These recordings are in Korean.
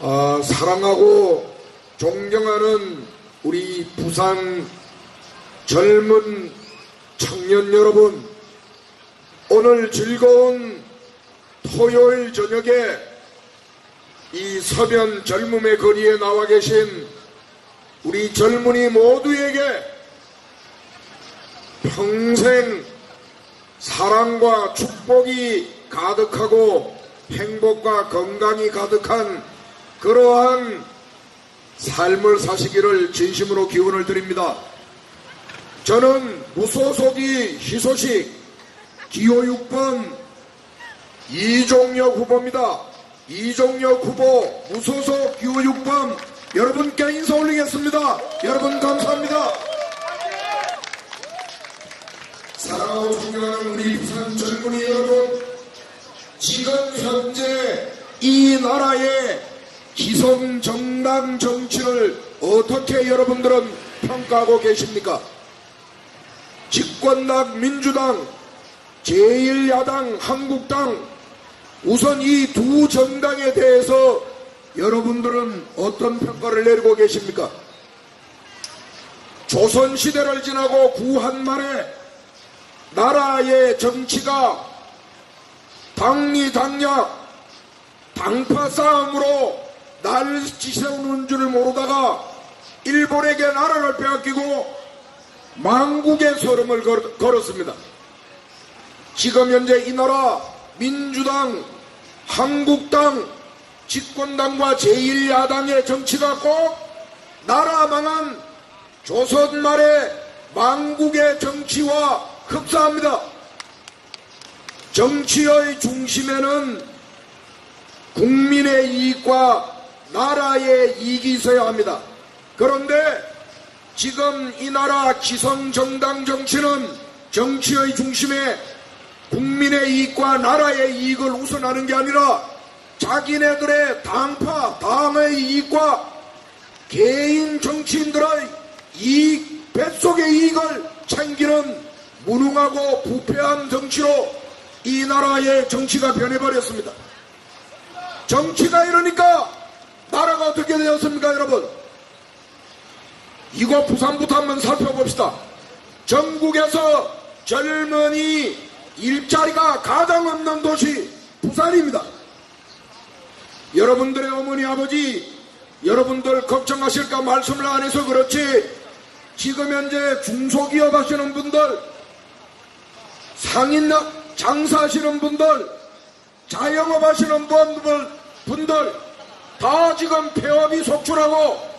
아, 사랑하고 존경하는 우리 부산 젊은 청년 여러분, 오늘 즐거운 토요일 저녁에 이 서변 젊음의 거리에 나와 계신 우리 젊은이 모두에게 평생 사랑과 축복이 가득하고 행복과 건강이 가득한 그러한 삶을 사시기를 진심으로 기원을 드립니다. 저는 무소속이 희소식 기호 6번 이종혁 후보입니다. 이종혁 후보 무소속 기호 6번 여러분께 인사 올리겠습니다. 여러분 감사합니다. 사랑하고 존경하는 우리 부산 젊은이 여러분 지금 현재 이 나라의 기성 정당 정치를 어떻게 여러분들은 평가하고 계십니까? 집권당 민주당, 제1야당 한국당 우선 이 두 정당에 대해서 여러분들은 어떤 평가를 내리고 계십니까? 조선시대를 지나고 구한말에 나라의 정치가 당리당략 당파 싸움으로 날 지세우는 줄을 모르다가 일본에게 나라를 빼앗기고 망국의 서름을 걸, 걸었습니다. 지금 현재 이 나라 민주당, 한국당, 집권당과 제1야당의 정치가 꼭 나라 망한 조선 말의 망국의 정치와 흡사합니다. 정치의 중심에는 국민의 이익과 나라의 이익이 있어야 합니다. 그런데 지금 이 나라 기성정당 정치는 정치의 중심에 국민의 이익과 나라의 이익을 우선하는 게 아니라 자기네들의 당파, 당의 이익과 개인 정치인들의 이익, 뱃속의 이익을 챙기는 무능하고 부패한 정치로 이 나라의 정치가 변해버렸습니다. 정치가 이러니까 나라가 어떻게 되었습니까, 여러분? 이거 부산부터 한번 살펴봅시다. 전국에서 젊은이 일자리가 가장 없는 도시 부산입니다. 여러분들의 어머니 아버지 여러분들 걱정하실까 말씀을 안 해서 그렇지 지금 현재 중소기업 하시는 분들 상인 장사하시는 분들 자영업 하시는 분들 분들 다 지금 폐업이 속출하고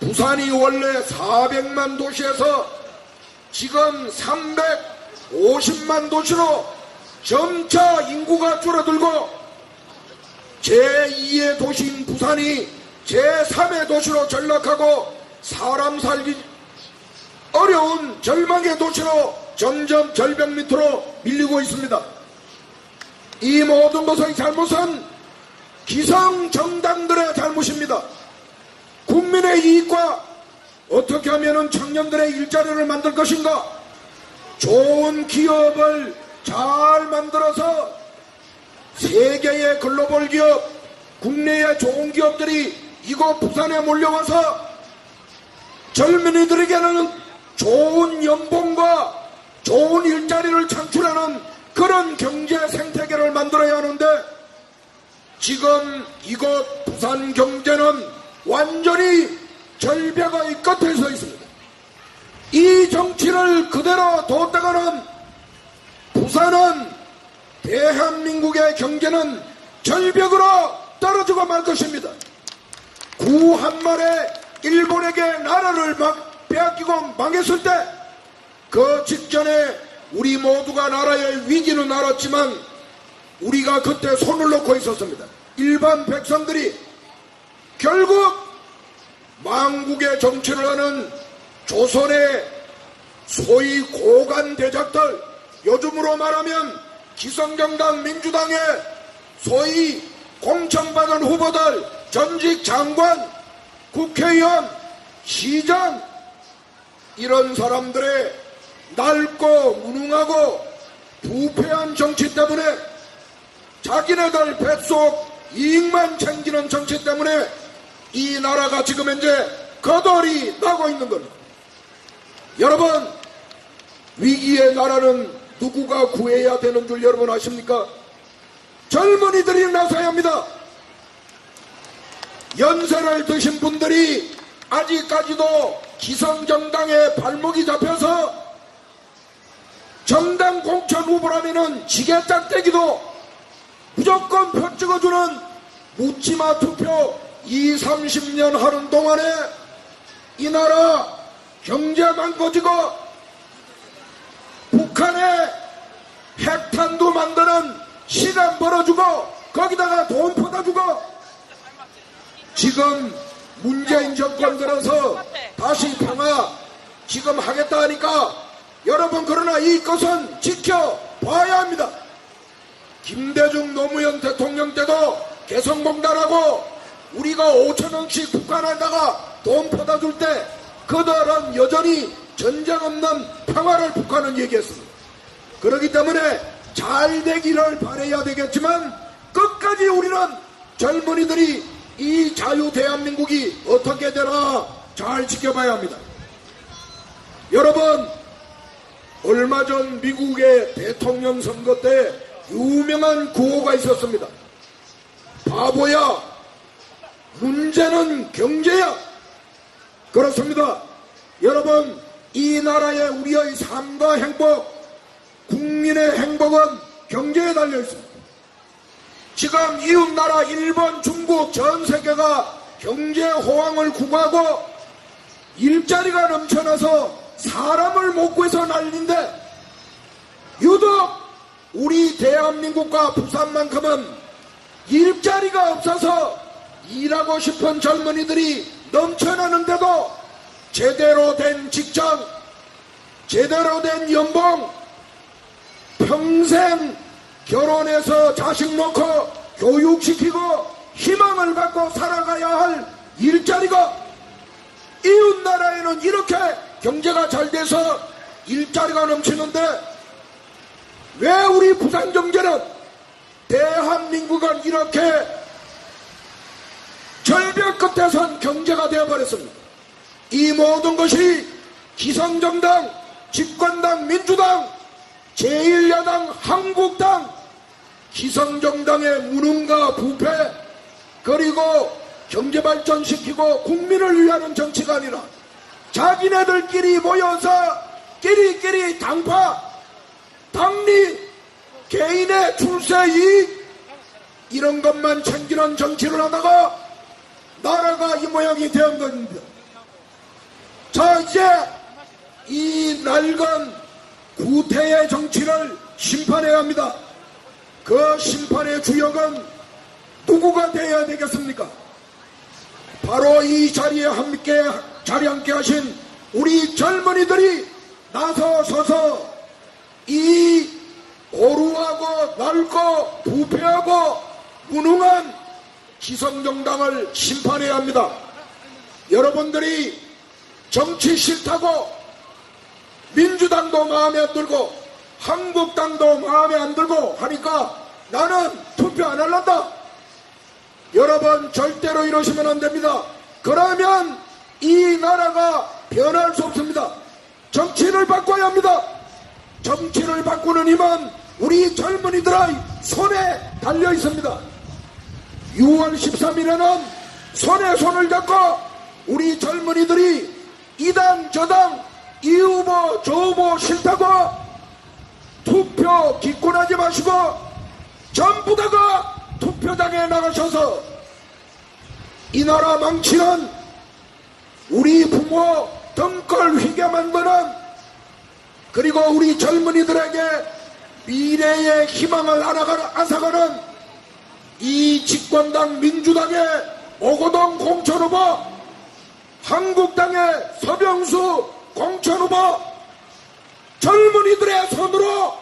부산이 원래 400만 도시에서 지금 350만 도시로 점차 인구가 줄어들고 제2의 도시인 부산이 제3의 도시로 전락하고 사람 살기 어려운 절망의 도시로 점점 절벽 밑으로 밀리고 있습니다. 이 모든 것의 잘못은 기성 정당들의 잘못입니다. 국민의 이익과 어떻게 하면 청년들의 일자리를 만들 것인가? 좋은 기업을 잘 만들어서 세계의 글로벌 기업, 국내의 좋은 기업들이 이곳 부산에 몰려와서 젊은이들에게는 좋은 연봉과 좋은 일자리를 창출하는 그런 경제 생태계를 만들어야 하는데 지금 이곳 부산 경제는 완전히 절벽의 끝에 서 있습니다. 이 정치를 그대로 뒀다가는 부산은 대한민국의 경제는 절벽으로 떨어지고 말 것입니다. 구 한말에 일본에게 나라를 막 빼앗기고 망했을 때 그 직전에 우리 모두가 나라의 위기는 알았지만 우리가 그때 손을 놓고 있었습니다. 일반 백성들이 결국 망국의 정치를 하는 조선의 소위 고관 대작들 요즘으로 말하면 기성정당 민주당의 소위 공천받은 후보들 전직 장관 국회의원 시장 이런 사람들의 낡고 무능하고 부패한 정치 때문에 자기네들 뱃속 이익만 챙기는 정치 때문에 이 나라가 지금 현재 거덜이 나고 있는 겁니다. 여러분, 위기의 나라는 누구가 구해야 되는 줄 여러분 아십니까? 젊은이들이 나서야 합니다. 연세를 드신 분들이 아직까지도 기성정당에 발목이 잡혀서 정당 공천 후보라면은 지게짝대기도 무조건 표 찍어주는 묻지마 투표 2, 30년 하는 동안에 이 나라 경제 망가지고 북한에 핵탄두 만드는 시간 벌어주고 거기다가 돈 퍼다주고 지금 문재인 정권 들어서 다시 평화 지금 하겠다 하니까 여러분 그러나 이것은 지켜봐야 합니다. 김대중 노무현 대통령 때도 개성공단하고 우리가 5천원씩 북한에다가 돈 퍼다 줄 때 그들은 여전히 전쟁 없는 평화를 북한은 얘기했습니다. 그렇기 때문에 잘 되기를 바라야 되겠지만 끝까지 우리는 젊은이들이 이 자유 대한민국이 어떻게 되나 잘 지켜봐야 합니다. 여러분 얼마 전 미국의 대통령 선거 때 유명한 구호가 있었습니다. 바보야, 문제는 경제야. 그렇습니다. 여러분, 이 나라의 우리의 삶과 행복, 국민의 행복은 경제에 달려 있습니다. 지금 이웃 나라 일본, 중국 전 세계가 경제 호황을 구가하고 일자리가 넘쳐나서 사람을 못 구해서 난리인데 유독 우리 대한민국과 부산만큼은 일자리가 없어서 일하고 싶은 젊은이들이 넘쳐나는데도 제대로 된 직장, 제대로 된 연봉, 평생 결혼해서 자식 놓고 교육시키고 희망을 갖고 살아가야 할 일자리가 이웃 나라에는 이렇게 경제가 잘 돼서 일자리가 넘치는데 왜 우리 부산 경제는 대한민국은 이렇게 절벽 끝에 선 경제가 되어버렸습니다. 이 모든 것이 기성정당, 집권당, 민주당, 제1야당, 한국당, 기성정당의 무능과 부패, 그리고 경제발전시키고 국민을 위하는 정치가 아니라 자기네들끼리 모여서 끼리끼리 당파, 당리, 개인의 출세 이익 이런 것만 챙기는 정치를 하다가 나라가 이 모양이 된 겁니다. 자 이제 이 낡은 구태의 정치를 심판해야 합니다. 그 심판의 주역은 누구가 되어야 되겠습니까? 바로 이 자리에 함께 자리 함께 하신 우리 젊은이들이 나서 서서 이 오루하고 낡고 부패하고 무능한 기성정당을 심판해야 합니다. 여러분들이 정치 싫다고 민주당도 마음에 안 들고 한국당도 마음에 안 들고 하니까 나는 투표 안 할란다. 여러분 절대로 이러시면 안 됩니다. 그러면 이 나라가 변할 수 없습니다. 정치를 바꿔야 합니다. 정치를 바꾸는 힘은 우리 젊은이들의 손에 달려 있습니다. 6월 13일에는 손에 손을 잡고 우리 젊은이들이 이당 저당 이 후보 저 후보 싫다고 투표 기권하지 마시고 전부 다가 투표장에 나가셔서 이 나라 망치는 우리 부모 등골 휘게 만드는 그리고 우리 젊은이들에게 미래의 희망을 앗아가는 이 집권당 민주당의 오고동 공천 후보 한국당의 서병수 공천 후보 젊은이들의 손으로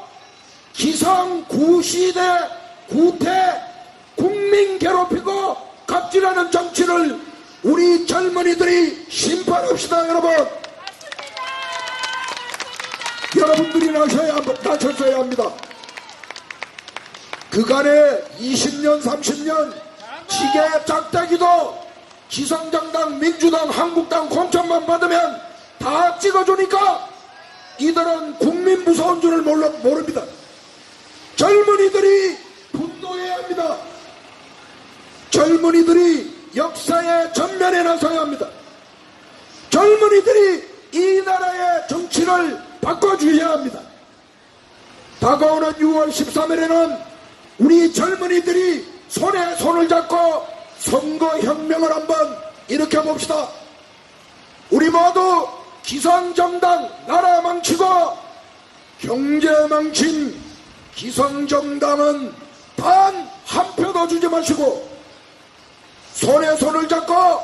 기성 구시대 구태 국민 괴롭히고 갑질하는 정치를 우리 젊은이들이 심판합시다 여러분 여러분들이 나셔야, 나섰어야 합니다 그간에 20년 30년 지게 짝대기도 기성정당, 민주당, 한국당 공천만 받으면 다 찍어주니까 이들은 국민 무서운 줄을 몰라, 모릅니다. 젊은이들이 분노해야 합니다. 젊은이들이 역사의 전면에 나서야 합니다. 젊은이들이 이 나라의 정치를 바꿔주어야 합니다. 다가오는 6월 13일에는 우리 젊은이들이 손에 손을 잡고 선거혁명을 한번 일으켜 봅시다. 우리 모두 기성정당 나라 망치고 경제 망친 기성정당은 단 한 표도 주지 마시고 손에 손을 잡고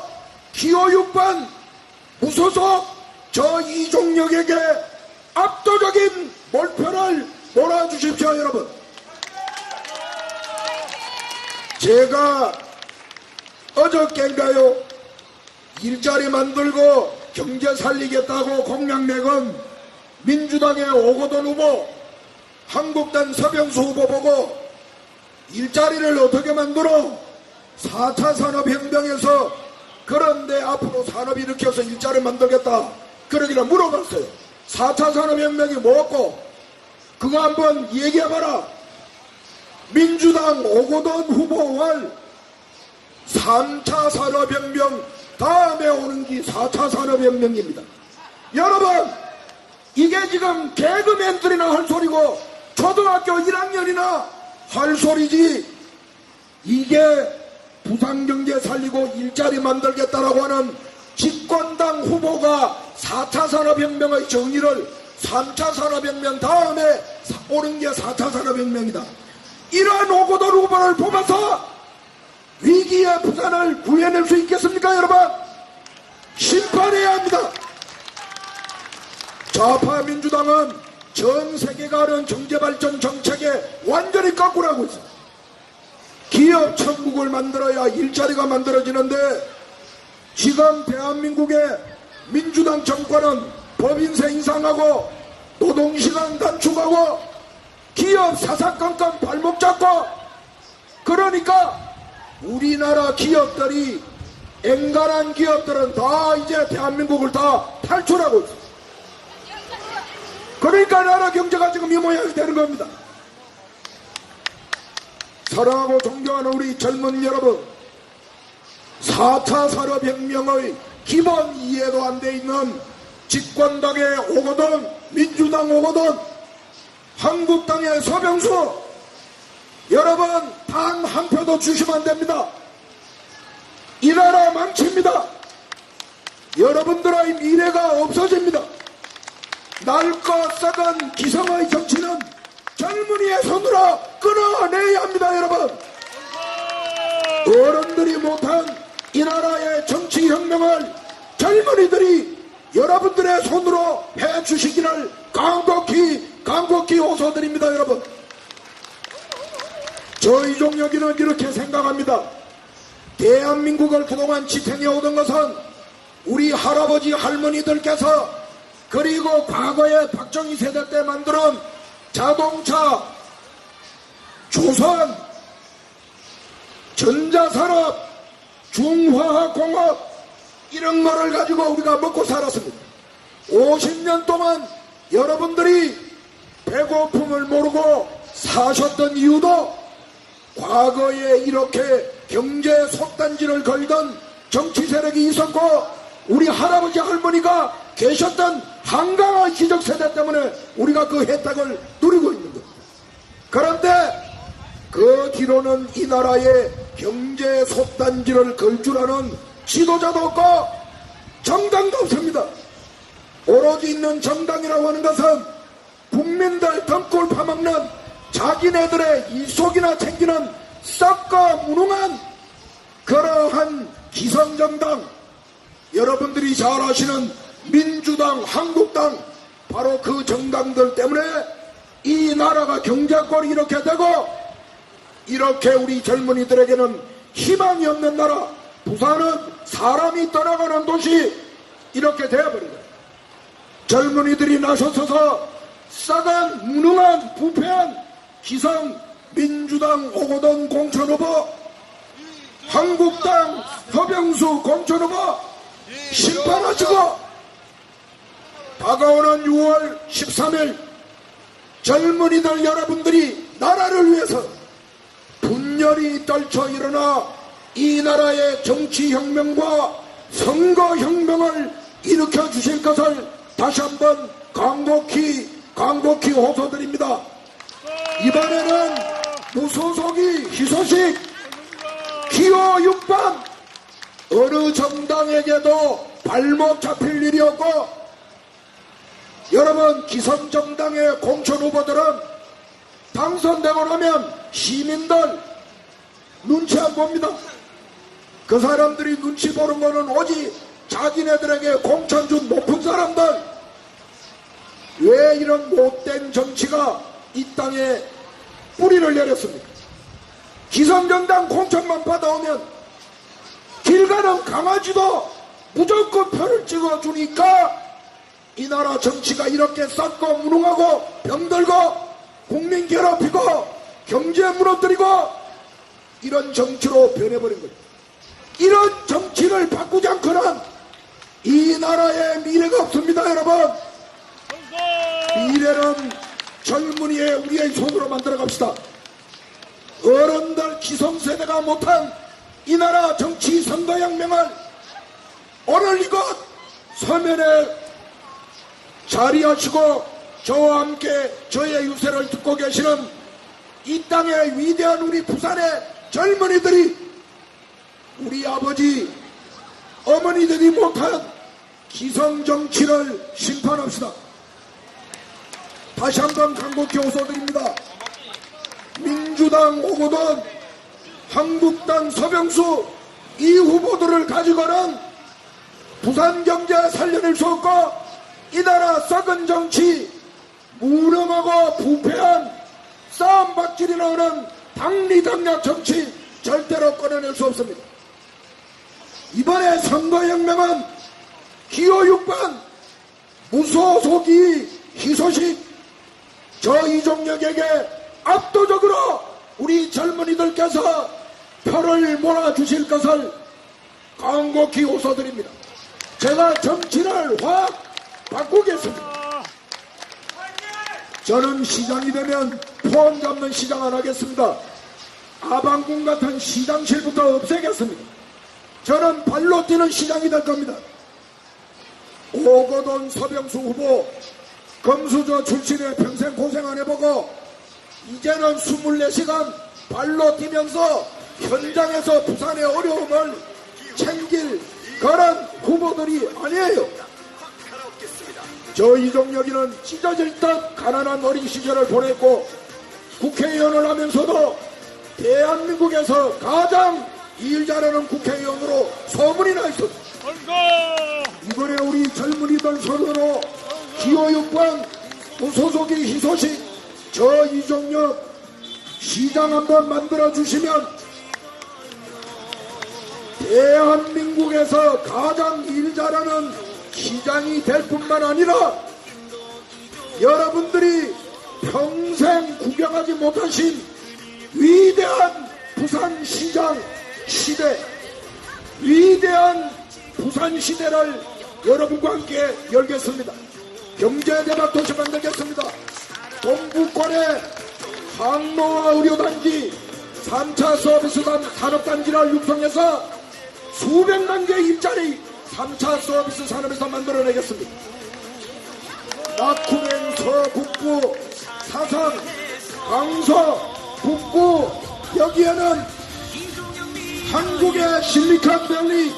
기호 6번 무소속 저 이종혁에게 압도적인 몰표를 몰아주십시오 여러분. 제가 어저께인가요. 일자리 만들고 경제 살리겠다고 공약 내건 민주당의 오거돈 후보 한국당 서병수 후보 보고 일자리를 어떻게 만들어? 4차 산업혁명에서 그런데 앞으로 산업 일으켜서 일자리 만들겠다. 그러기를 물어봤어요 4차 산업혁명이 뭐고 그거 한번 얘기해봐라 민주당 오거돈 후보와 3차 산업혁명 다음에 오는 게 4차 산업혁명입니다. 여러분 이게 지금 개그맨들이나 할 소리고 초등학교 1학년이나 할 소리지 이게 부산경제 살리고 일자리 만들겠다라고 하는 집권당 후보가 4차 산업혁명의 정의를 3차 산업혁명 다음에 오는 게 4차 산업혁명이다. 이러한 오고돈 후보를 뽑아서 위기의 부산을 구해낼 수 있겠습니까 여러분? 심판해야 합니다. 좌파 민주당은 전 세계가 하는 경제발전 정책에 완전히 거꾸로 하고 있어. 기업 천국을 만들어야 일자리가 만들어지는데 지금 대한민국의 민주당 정권은 법인세 인상하고 노동시간 단축하고 기업 사사건건 발목 잡고 그러니까 우리나라 기업들이 앵간한 기업들은 다 이제 대한민국을 다 탈출하고 있어. 그러니까 나라 경제가 지금 이 모양이 되는 겁니다. 사랑하고 존경하는 우리 젊은 여러분, 4차 산업혁명의 기본 이해도 안 돼 있는 집권당의 오거돈, 민주당 오거돈, 한국당의 서병수, 여러분 단한 표도 주시면 안 됩니다. 이 나라 망칩니다. 여러분들의 미래가 없어집니다. 낡고 썩은 기성의 정치는 젊은이의 손으로 끊어내야 합니다, 여러분. 어른들이 나라의 정치혁명을 젊은이들이 여러분들의 손으로 해주시기를 강곡히, 강곡히 호소드립니다, 여러분. 저 이종혁이는 이렇게 생각합니다. 대한민국을 그동안 지탱해 오던 것은 우리 할아버지 할머니들께서 그리고 과거에 박정희 세대 때 만들은 자동차, 조선, 전자산업, 중화학공업 이런 거를 가지고 우리가 먹고 살았습니다. 50년 동안 여러분들이 배고픔을 모르고 사셨던 이유도 과거에 이렇게 경제 속단지를 걸던 정치 세력이 있었고 우리 할아버지 할머니가 계셨던 한강의 기적 세대 때문에 우리가 그 혜택을 누리고 있는 겁니다. 그런데 그 뒤로는 이 나라에 경제 속단지를 걸 줄 아는 지도자도 없고 정당도 없습니다. 오로지 있는 정당이라고 하는 것은 국민들 등골 파먹는 자기네들의 이속이나 챙기는 썩고 무능한 그러한 기성정당 여러분들이 잘 아시는 민주당, 한국당 바로 그 정당들 때문에 이 나라가 경제권이 이렇게 되고 이렇게 우리 젊은이들에게는 희망이 없는 나라 부산은 사람이 떠나가는 도시 이렇게 되어버린 거예요. 젊은이들이 나서서 썩은 무능한 부패한 기성 민주당 오거돈 공천 후보 한국당 허병수 공천 후보 심판하시고 다가오는 6월 13일 젊은이들 여러분들이 나라를 위해서 분열이 떨쳐 일어나 이 나라의 정치혁명과 선거혁명을 일으켜 주실 것을 다시 한번 강곡히 강곡히 호소드립니다. 이번에는 무소속이 희소식 기호 6번 어느 정당에게도 발목 잡힐 일이 없고 여러분 기성정당의 공천 후보들은 당선되고 나면 시민들 눈치 안 봅니다. 그 사람들이 눈치 보는 거는 오직 자기네들에게 공천 준 높은 사람들 왜 이런 못된 정치가 이 땅에 뿌리를 내렸습니까? 기성정당 공천만 받아오면 길 가는 강아지도 무조건 표를 찍어주니까 이 나라 정치가 이렇게 썩고 무능하고 병들고 국민 괴롭히고 경제 무너뜨리고 이런 정치로 변해버린 거예요. 이런 정치를 바꾸지 않고는 이 나라의 미래가 없습니다, 여러분. 미래는 젊은이의 우리의 손으로 만들어 갑시다. 어른들 기성세대가 못한 이 나라 정치 선거혁명을 오늘 이곳 서면에 자리하시고 저와 함께 저의 유세를 듣고 계시는 이 땅의 위대한 우리 부산의 젊은이들이 우리 아버지 어머니들이 못한 기성정치를 심판합시다. 다시 한번 강곡히 호소드립니다. 민주당 오거돈 한국당 서병수 이 후보들을 가지고는 부산 경제 살려낼 수 없고 이 나라 썩은 정치 무능하고 부패한 싸움박질이 나오는 당리당략 정치 절대로 꺼내낼 수 없습니다. 이번에 선거혁명은 기호 6번 무소속이 희소식 저 이종혁에게 압도적으로 우리 젊은이들께서 표를 몰아주실 것을 강곡히 호소드립니다. 제가 정치를 확 바꾸겠습니다. 저는 시장이 되면 포원 잡는 시장 안 하겠습니다. 아방궁 같은 시장실부터 없애겠습니다. 저는 발로 뛰는 시장이 될 겁니다. 오거돈 서병수 후보 금수저 출신에 평생 고생 안 해보고 이제는 24시간 발로 뛰면서 현장에서 부산의 어려움을 챙길 그런 후보들이 아니에요. 저 이종혁이는 찢어질 듯 가난한 어린 시절을 보냈고 국회의원을 하면서도 대한민국에서 가장 일 잘하는 국회의원으로 소문이 나 있었다. 이번에 우리 젊은이들 손으로 기호 6번 무소속이 희소식 저 이종혁 시장 한번 만들어 주시면 대한민국에서 가장 일 잘하는 시장이 될 뿐만 아니라 여러분들이 평생 구경하지 못하신 위대한 부산시장 시대 위대한 부산 시대를 여러분과 함께 열겠습니다. 경제 대박 도시 만들겠습니다. 동북권의 항로와 의료단지 3차 서비스 산업단지를 육성해서 수백만 개의 일자리 3차 서비스 산업에서 만들어내겠습니다. 낙후된 서북부, 사상, 강서, 북부 여기에는 한국의 실리콘 밸리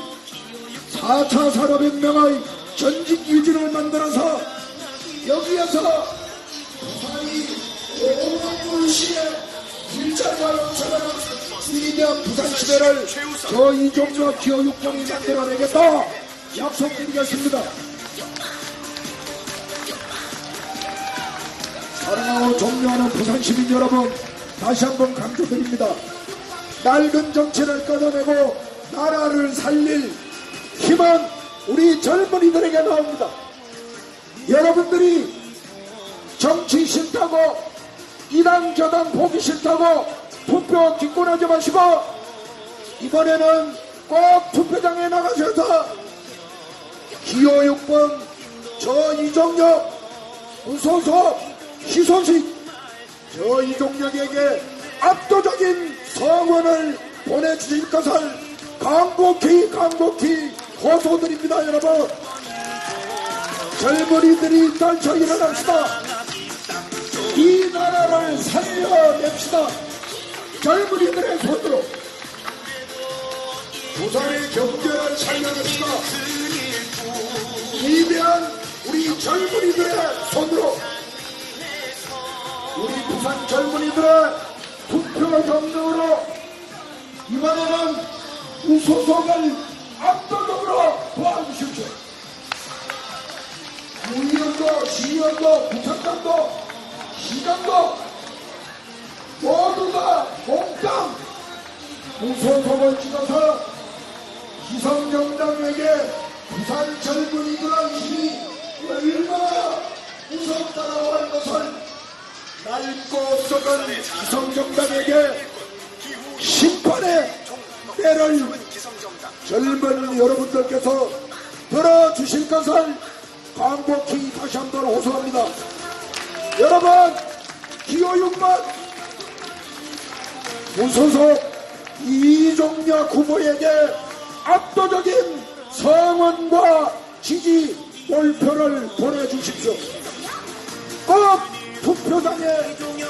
4차 산업혁명의 전직 유지를 만들어서 여기에서 부산이 오물시의 일자리와 영차하는 위대한 부산시대를 저 이종조 기호 6번이 만들어내겠다 약속드리겠습니다. 사랑하고 존경하는 부산 시민 여러분 다시 한번 강조드립니다. 낡은 정치를 끊어내고 나라를 살릴 힘은 우리 젊은이들에게 나옵니다. 여러분들이 정치 싫다고 이당 저당 보기 싫다고 투표 기권하지 마시고 이번에는 꼭 투표장에 나가셔서 기호 6번 저 이종혁 무소속 희소식 저 이종혁에게 압도적인 성원을 보내주실 것을 강곡히 강곡히 호소드립니다 여러분. 젊은이들이 떨쳐 일어납시다. 이 나라를 살려냅시다. 젊은이들의 손으로. 부산의 경제를 살려냅시다. 위대한 우리 젊은이들의 손으로. 우리 부산 젊은이들의 투표 경력으로 이번에는 우소속을 압도적으로 도와주십시오. 구의원도 시의원도 부천장도 시장도 모두 다 몽땅 우소속을 찍어서 기성정당에게 부산 젊은이들의 힘이 얼마나 무섭다라고 하는 것을 낡고 썩은 기성정당에게 심판의 때를 젊은 여러분들께서 들어주실 것을 간곡히 다시 한번 호소합니다. 여러분 기호 6번 무소속 이종혁 후보에게 압도적인 성원과 지지 몰표를 보내주십시오. 꼭 투표장에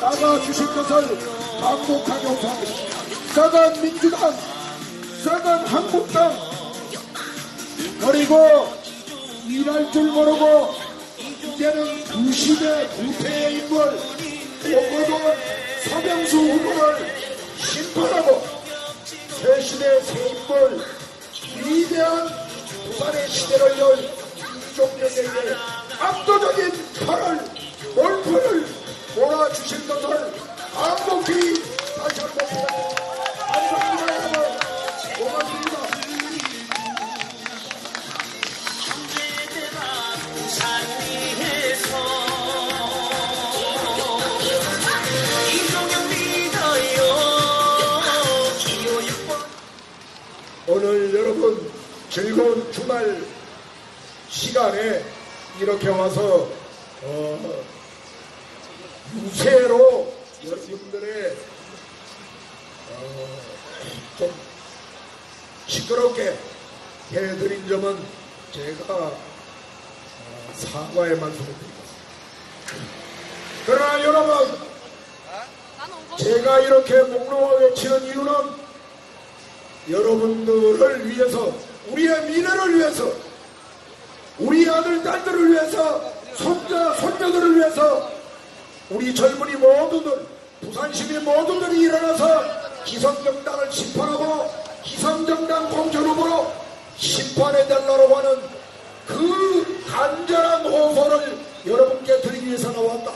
나가주실 것을 강곡하게 호소합니다. 썩은 민주당, 썩은 한국당, 그리고 일할 줄 모르고 이제는 부심의 부패의 인물, 오거돈 서명수 후보를 심판하고 새 시대 새 인물, 위대한 부산의 시대를 열 이종혁에게 압도적인 표를 몰표를 몰아주실 것을 강곡히 다시 한번 감사합니다 고맙습니다. 이종영 믿어요 기호 6번 오늘 여러분 즐거운 주말 시간에 이렇게 와서 어, 유세로 여러분들의 어, 좀 시끄럽게 해드린 점은 제가 어, 사과의 말씀을 드리겠습니다. 그러나 여러분 제가 이렇게 목록을 외치는 이유는 여러분들을 위해서 우리의 미래를 위해서 우리 아들 딸들을 위해서 손자 손녀들을 위해서 우리 젊은이 모두들 부산 시민 모두들이 일어나서 기성정당을 심판하고 기성정당 공천 후보로 심판해 달라고 하는 그 간절한 호소를 여러분께 드리기 위해서 나왔다.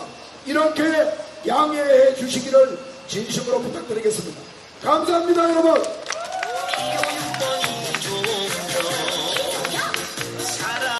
이렇게 양해해 주시기를 진심으로 부탁드리겠습니다. 감사합니다 여러분